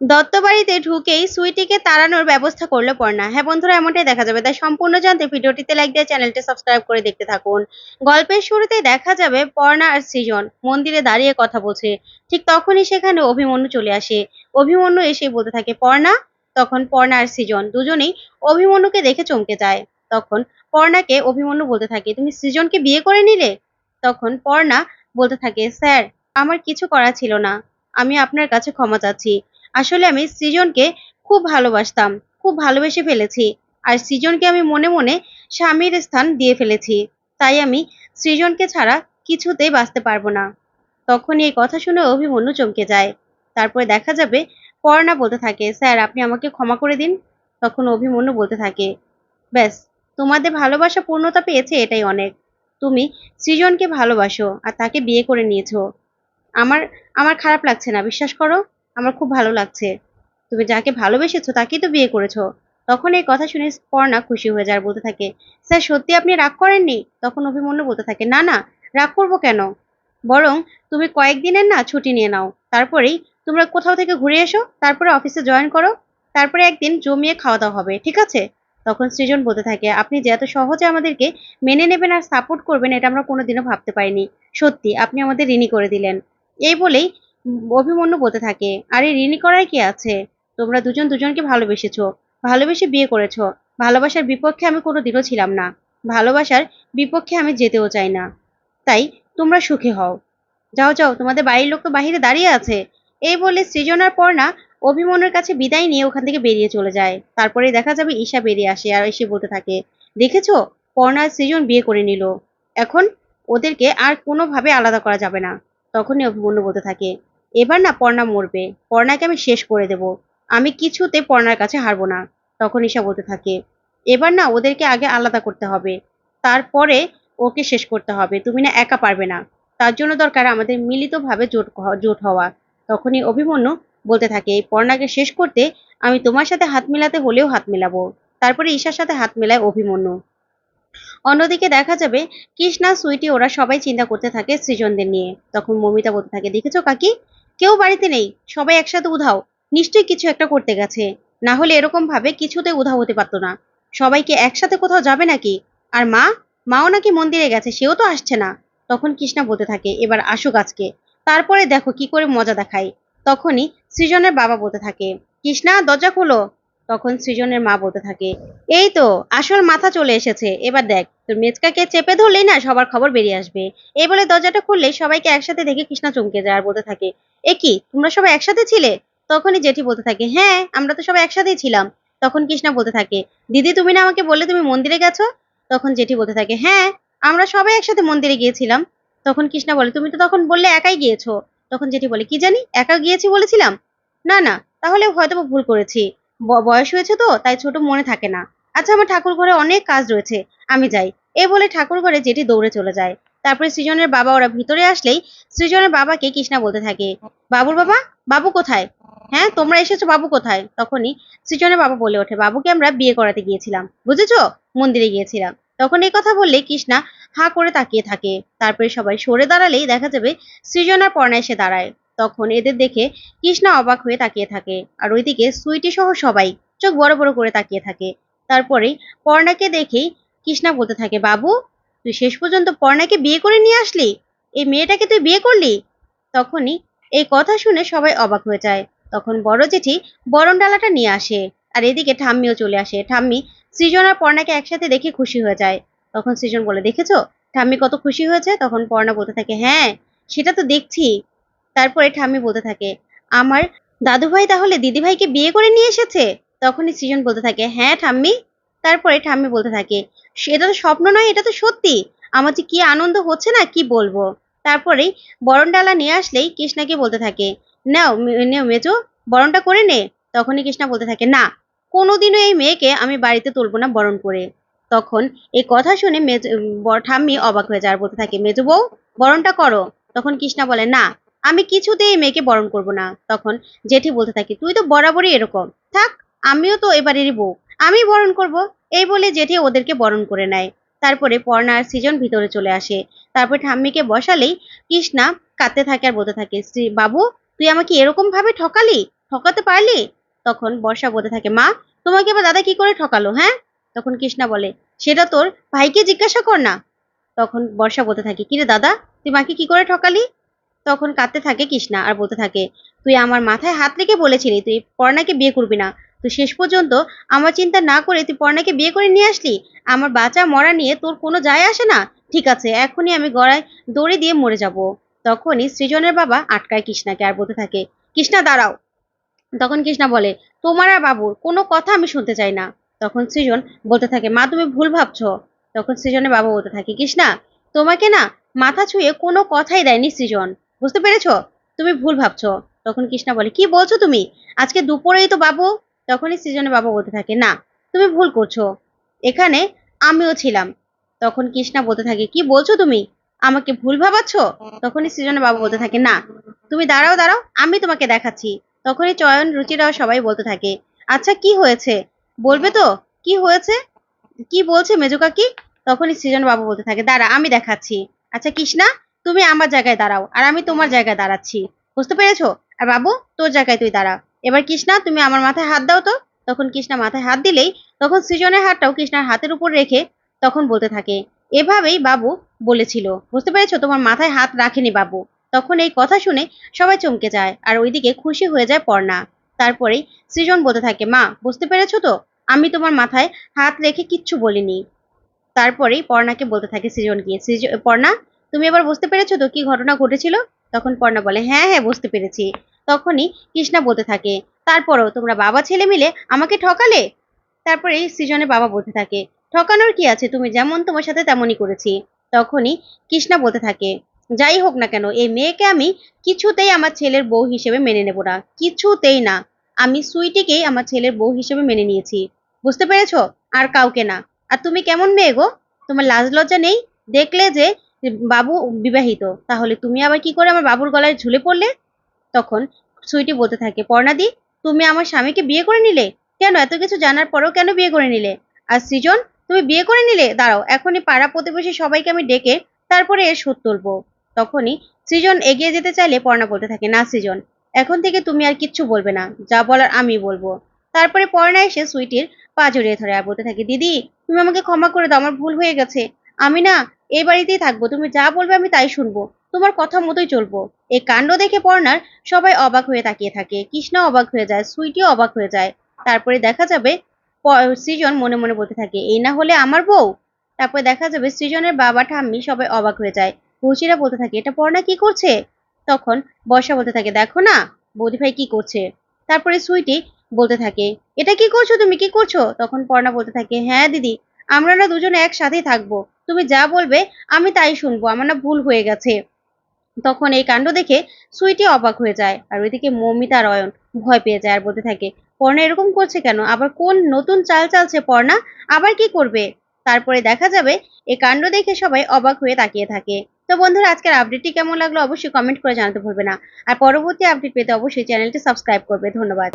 দত্তবাড়িতে ঢুকেই সুইটিকে তাড়ানোর ব্যবস্থা করল পর্ণা। হ্যাঁ বন্ধুরা, এমনটাই দেখা যাবে। তাই সম্পূর্ণ জানতে ভিডিওটিতে লাইক দিয়ে চ্যানেলটি সাবস্ক্রাইব করে দেখতে থাকুন। গল্পের শুরুতে দেখা যাবে পর্ণা আর সৃজন মন্দিরে দাঁড়িয়ে কথা বলছে। ঠিক তখনই সেখানে অভিমন্যু চলে আসে। অভিমন্যু এসে বলতে থাকে, পর্ণা? তখন পর্ণা আর সৃজন দুজনেই অভিমন্যুকে দেখে চমকে যায়। তখন পর্ণাকে অভিমন্যু বলতে থাকে, তুমি সৃজনকে বিয়ে করে নিলে? তখন পর্ণা বলতে থাকে, স্যার, আমার কিছু করা ছিল না। আমি আপনার কাছে ক্ষমা চাচ্ছি। আসলে আমি সৃজনকে খুব ভালোবাসতাম, খুব ভালোবেসে ফেলেছি। আর সৃজনকে আমি মনে মনে স্বামীর স্থান দিয়ে ফেলেছি। তাই আমি সৃজনকে ছাড়া কিছুতেই বাঁচতে পারব না। তখন এই কথা শুনে অভিমন্যু চমকে যায়। তারপরে দেখা যাবে পর্ণা বলতে থাকে, স্যার, আপনি আমাকে ক্ষমা করে দিন। তখন অভিমন্যু বলতে থাকে, ব্যাস, তোমাদের ভালোবাসা পূর্ণতা পেয়েছে এটাই অনেক। তুমি সৃজনকে ভালোবাসো আর তাকে বিয়ে করে নিয়েছো। আমার আমার খারাপ লাগছে না, বিশ্বাস করো? আমার খুব ভালো লাগছে। তুমি যাকে ভালোবেসেছো তাকেই তো বিয়ে করেছ। তখন এই কথা শুনে পর্ণা খুশি হয়ে যায় বলতে থাকে, স্যার, সত্যি আপনি রাগ করেননি? তখন অভিমন্যু বলতে থাকে, না না, রাগ করব কেন? বরং, তুমি কয়েকদিনের না ছুটি নিয়ে নাও। তারপরেই তোমরা কোথাও থেকে ঘুরে এসো, তারপরে অফিসে জয়েন করো, তারপরে একদিন জমিয়ে খাওয়া দাওয়া হবে, ঠিক আছে? তখন সৃজন বলতে থাকে, আপনি যে এত সহজে আমাদেরকে মেনে নেবেন আর সাপোর্ট করবেন, এটা আমরা কোনোদিনও ভাবতে পারিনি। সত্যি, আপনি আমাদের ঋণী করে দিলেন। এই বলেই অভিমন্যু বলতে থাকে। আরে ঋণী করার কি আছে? তোমরা দুজন দুজনকে ভালোবেসেছো। ভালোবেসে বিয়ে করেছ। ভালোবাসার বিপক্ষে আমি কোনো দিনও ছিলাম না। ভালোবাসার বিপক্ষে আমি যেতেও চাই না। তাই তোমরা সুখী হও। যাও যাও, তোমাদের বাড়ির লোক তো বাহিরে দাঁড়িয়ে আছে। এই বলে সৃজনার পর্ণা অভিমন্যুর কাছে বিদায় নিয়ে ওখান থেকে বেরিয়ে চলে যায়। তারপরে দেখা যাবে ঈশা বেরিয়ে আসে আর এসে বলতে থাকে, দেখেছ? পর্ণা আর সৃজন বিয়ে করে নিল। এখন ওদেরকে আর কোনোভাবে আলাদা করা যাবে না। তখনই অভিমন্যু বলতে থাকে এবার না পর্ণা মরবে। পর্ণাকে আমি শেষ করে দেব। আমি কিছুতে পর্ণার কাছে হারবো না। তখন ঈশা বলতে থাকে, এবার না ওদেরকে আগে আলাদা করতে হবে। তারপরে ওকে শেষ করতে হবে। তুমি না একা পারবে না। তার জন্য দরকার আমাদের মিলিতভাবে জোট জোট হওয়া। তখনই অভিমন্যু বলতে থাকে, এই পর্ণাকে শেষ করতে আমি তোমার সাথে হাত মেলাতে হলেও হাত মেলাবো। তারপরে ঈশার সাথে হাত মেলায় অভিমন্যু। অন্যদিকে দেখা যাবে, কৃষ্ণা, সুইটি ওরা সবাই চিন্তা করতে থাকে সৃজনদের নিয়ে। তখন মমিতা বলতে থাকে, দেখেছ কাকি? কেউ বাড়িতে নেই, সবাই একসাথে উধাও। নিশ্চয়ই কিছু একটা করতে গেছে। না হলে এরকম ভাবে কিছুতে উধাও হতে পারতো না। সবাইকে একসাথে কোথাও যাবে নাকি? আর মা? মাও নাকি মন্দিরে গেছে, সেও তো আসছে না। তখন কৃষ্ণা বলতে থাকে, এবার আসুক আজকে। তারপরে দেখো কি করে মজা দেখায়। তখনই সৃজনের বাবা বলতে থাকে, কৃষ্ণা, দরজা খোলো। তখন সৃজনের মা বলতে থাকে, এই তো, আসল মাথা চলে এসেছে, এবার দেখ, তোর মেচকাকে চেপে ধরলেই না সবার খবর বেরিয়ে আসবে। এই বলে দরজাটা খুললেই সবাইকে একসাথে দেখে কৃষ্ণা চমকে যায় আর বলতে থাকে, এ কি, তোমরা সবাই একসাথে ছিলে? তখনই জেঠি বলতে থাকে হ্যাঁ আমরা তো সবাই একসাথেই ছিলাম। তখন কৃষ্ণা বলতে থাকে, দিদি, তুমি না আমাকে বললে তুমি মন্দিরে গেছো? তখন জেঠি বলতে থাকে হ্যাঁ আমরা সবাই একসাথে মন্দিরে গিয়েছিলাম। তখন কৃষ্ণা বলে, তুমি তো তখন বললে একাই গিয়েছো? তখন জেঠি বলে, কি জানি, একা গিয়েছি বলেছিলাম? না না, তাহলে হয়তো ভুল করেছি। বয়স হয়েছে তো, তাই ছোট মনে থাকে না। আচ্ছা আমার ঠাকুর ঘরে অনেক কাজ রয়েছে, আমি যাই। এ বলে ঠাকুর ঘরে জেঠি দৌড়ে চলে যায়। তারপরে সৃজনের বাবা ওরা ভিতরে আসলেই সৃজনের বাবাকে কৃষ্ণা বলতে থাকে, বাবুর বাবা, বাবু কোথায়? হ্যাঁ তোমরা এসেছ, বাবু কোথায়? তখনই সৃজনের বাবা বলে ওঠে, বাবুকে আমরা বিয়ে করাতে গিয়েছিলাম, বুঝেছ? মন্দিরে গিয়েছিলাম। তখন এই কথা বললে কৃষ্ণা হা করে তাকিয়ে থাকে। তারপরে সবাই সরে দাঁড়ালেই দেখা যাবে সৃজন আর পর্ণা এসে দাঁড়ায়। তখন এদের দেখে কৃষ্ণা অবাক হয়ে তাকিয়ে থাকে। আর ওইদিকে সুইটি সহ সবাই চোখ বড় বড় করে তাকিয়ে থাকে। তারপরেই পর্ণাকে দেখেই কৃষ্ণা বলতে থাকে, বাবু, তুই শেষ পর্যন্ত পর্ণাকে বিয়ে করে নিয়ে আসলি? এই মেয়েটাকে তুই বিয়ে করলি? তখনই এই কথা শুনে সবাই অবাক হয়ে যায়। তখন বড় জেঠি বরণ ডালাটা নিয়ে আসে আর এদিকে ঠাম্মিও চলে আসে। ঠাম্মি সৃজন আর পর্ণাকে একসাথে দেখে খুশি হয়ে যায়। তখন সৃজন বলে, দেখেছ? ঠাম্মি কত খুশি হয়েছে? তখন পর্ণা বলতে থাকে হ্যাঁ সেটা তো দেখছি। তারপরে ঠাম্মি বলতে থাকে, আমার দাদুভাই তাহলে দিদিভাইকে বিয়ে করে নিয়ে এসেছে? তখনই সৃজন বলতে থাকে হ্যাঁ ঠাম্মি। তারপরে ঠাম্মি বলতে থাকে এটা তো স্বপ্ন নয়, এটা তো সত্যি। আমার যে কি আনন্দ হচ্ছে না, কি বলব? তারপরেই বরণ ডালা নিয়ে আসলেই কৃষ্ণাকে বলতে থাকে, নাও নেও মেজো, বরণটা করে নে। তখনই কৃষ্ণা বলতে থাকে, না, কোনোদিনও এই মেয়েকে আমি বাড়িতে তুলবো না বরণ করে। তখন এই কথা শুনে মেজ ঠাম্মি অবাক হয়ে যায় আর বলতে থাকে, মেজো বউ, বরণটা করো। তখন কৃষ্ণা বলে, না আমি কিছুতেই মেয়েকে বরণ করব না। তখন জেঠি বলতে থাকে, তুই তো বরাবরই এরকম। থাক, আমিও তো এবারেরই বউ। আমি বরণ করব। এই বলে জেঠি ওদেরকে বরণ করে নেয়। তারপরে পর্ণা আর সৃজন ভিতরে চলে আসে। তারপর ঠাম্মিকে বসালেই কৃষ্ণা কাঁদতে থাকে আর বলতে থাকে শ্রী বাবু, তুই আমাকে এরকম ভাবে ঠকালি? ঠকাতে পারলি? তখন বর্ষা বলতে থাকে, মা, তোমাকে আবার দাদা কি করে ঠকালো হ্যাঁ? তখন কৃষ্ণা বলে, সেটা তোর ভাইকে জিজ্ঞাসা কর না। তখন বর্ষা বলতে থাকে কিরে দাদা, তুই মাকে কি করে ঠকালি? তখন কাঁদতে থাকে কৃষ্ণা আর বলতে থাকে, তুই আমার মাথায় হাত রেখে বলেছিলি তুই পর্ণাকে বিয়ে করবি না। তুই শেষ পর্যন্ত আমার চিন্তা না করে তুই পর্ণাকে বিয়ে করে নিয়ে আসলি? আমার বাচ্চা মরা নিয়ে তোর কোনো যায় আসে না? ঠিক আছে, এখনই আমি গড়ায় দড়ি দিয়ে মরে যাব তখনই সৃজনের বাবা আটকায় কৃষ্ণাকে আর বলতে থাকে, কৃষ্ণা, দাঁড়াও। তখন কৃষ্ণা বলে, তোমার আর বাবুর কোনো কথা আমি শুনতে চাই না তখন সৃজন বলতে থাকে, মা, তুমি ভুল ভাবছ। তখন সৃজনের বাবা বলতে থাকে, কৃষ্ণা, তোমাকে না মাথা ছুঁয়ে কোনো কথাই দেয়নি সৃজন। বুঝতে পেরেছ? তুমি ভুল ভাবছ। তখন কৃষ্ণা বলে, কি বলছো তুমি? আজকে দুপুরেই তো বাবু তখনই সৃজনের বাবা বলতে থাকে, না, তুমি ভুল করছ। এখানে আমিও ছিলাম। তখন কৃষ্ণা বলতে থাকে, কি বলছো তুমি? আমাকে ভুল ভাবাচ্ছ? তখনই সৃজনের বাবা বলতে থাকে, না, তুমি দাঁড়াও দাঁড়াও, আমি তোমাকে দেখাচ্ছি। তখনই চয়ন, রুচিরাও সবাই বলতে থাকে আচ্ছা কি হয়েছে? বলবে তো? কি হয়েছে? কি বলছে মেজুকা কি তখনই সৃজন বাবু বলতে থাকে, দাঁড়া, আমি দেখাচ্ছি। আচ্ছা কৃষ্ণা তুমি আমার জায়গায় দাঁড়াও, আর আমি তোমার জায়গায় দাঁড়াচ্ছি। বুঝতে পেরেছ? আর বাবু, তোর জায়গায় তুই দাঁড়া। এবার কৃষ্ণা, তুমি আমার মাথায় হাত দাও তো। তখন কৃষ্ণা মাথায় হাত দিলেই, তখন সৃজনের হাতটাও কৃষ্ণার হাতের উপর রেখে তখন বলতে থাকে, এভাবেই বাবু বলেছিল। বুঝতে পেরেছ? তোমার মাথায় হাত রাখেনি বাবু। তখন এই কথা শুনে সবাই চমকে যায়, আর ওইদিকে খুশি হয়ে যায় পর্ণা। তারপরেই সৃজন বলতে থাকে, মা, বুঝতে পেরেছ তো? আমি তোমার মাথায় হাত রেখে কিচ্ছু বলিনি। তারপরেই পর্ণাকে বলতে থাকে সৃজন গিয়ে সৃজন পর্ণা তুমি এবার বুঝতে পেরেছ তো কি ঘটনা ঘটেছিল? তখন পর্ণা বলে হ্যাঁ হ্যাঁ বুঝতে পেরেছি। তখনই কৃষ্ণা বলতে থাকে, তারপরও তোমরা বাবা ছেলে মিলে আমাকে ঠকালে? তারপরে সৃজনের বাবা বলতে থাকে, ঠকানোর কি আছে? তুমি যেমন তোমার সাথে তেমনই করেছি। তখনই কৃষ্ণা বলতে থাকে, যাই হোক না কেন, এই মেয়েকে আমি কিছুতেই আমার ছেলের বউ হিসেবে মেনে নেব না। কিছুতেই না। আমি সুইটিকেই আমার ছেলের বউ হিসেবে মেনে নিয়েছি। বুঝতে পেরেছ? আর কাউকে না। আর তুমি কেমন মেয়ে গো? তোমার লাজ লজ্জা নেই? দেখলে যে বাবু বিবাহিত, তাহলে তুমি আবার কি করে আমার বাবুর গলায় ঝুলে পড়লে? তখন সুইটি বলতে থাকে, পর্ণাদি, তুমি আমার স্বামীকে বিয়ে করে নিলে? কেন? এত কিছু জানার পরেও কেন বিয়ে করে নিলে? আর সৃজন, তুমি বিয়ে করে নিলে? দাঁড়াও, এখনই পাড়া প্রতিবেশী সবাইকে আমি ডেকে তারপরে এর শোধ তুলবো। তখনই সৃজন এগিয়ে যেতে চাইলে পর্ণা বলতে থাকে, না সৃজন, এখন থেকে তুমি আর কিচ্ছু বলবে না, যা বলার আমি বলব। তারপরে পর্ণা এসে সুইটির পা জড়িয়ে ধরে আর বলতে থাকে, দিদি, তুমি আমাকে ক্ষমা করে দাও, আমার ভুল হয়ে গেছে। আমি না এই বাড়িতেই থাকব, তুমি যা বলবে আমি তাই শুনব, তোমার কথা মতোই চলবো। এই কাণ্ড দেখে পর্ণার সবাই অবাক হয়ে তাকিয়ে থাকে, কৃষ্ণা অবাক হয়ে যায়, সুইটিও অবাক হয়ে যায়। তারপরে দেখা যাবে সৃজন মনে মনে বলতে থাকে, এই না হলে আমার বউ? তারপরে দেখা যাবে সৃজনের বাবা ঠাম্মি সবাই অবাক হয়ে যায়। রুচিরা বলতে থাকে, এটা পর্ণা কি করছে? তখন বর্ষা বলতে থাকে, দেখো না বৌদি ভাই কি করছে? তারপরে সুইটি বলতে থাকে, এটা কি করছ তুমি? কি করছ? তখন পর্ণা বলতে থাকে হ্যাঁ দিদি, আমরা না দুজনে একসাথেই থাকব। তুমি যা বলবে, আমি তাই শুনব। আমার না ভুল হয়ে গেছে। তখন এই কাণ্ড দেখে সুইটি অবাক হয়ে যায়। আর ওইদিকে মৌমিতা আর অয়ন ভয় পেয়ে যায় আর বলতে থাকে, পর্ণা এরকম করছে কেন? আবার কোন নতুন চাল চালছে পর্ণা? আবার কি করবে? তারপরে দেখা যাবে এই কাণ্ড দেখে সবাই অবাক হয়ে তাকিয়ে থাকে। তো বন্ধুরা, আজকের আপডেটটি কেমন লাগল অবশ্যই কমেন্ট করে জানাতে ভুলবে না। আর পরবর্তী আপডেট পেতে অবশ্যই চ্যানেলটি সাবস্ক্রাইব করবে। ধন্যবাদ।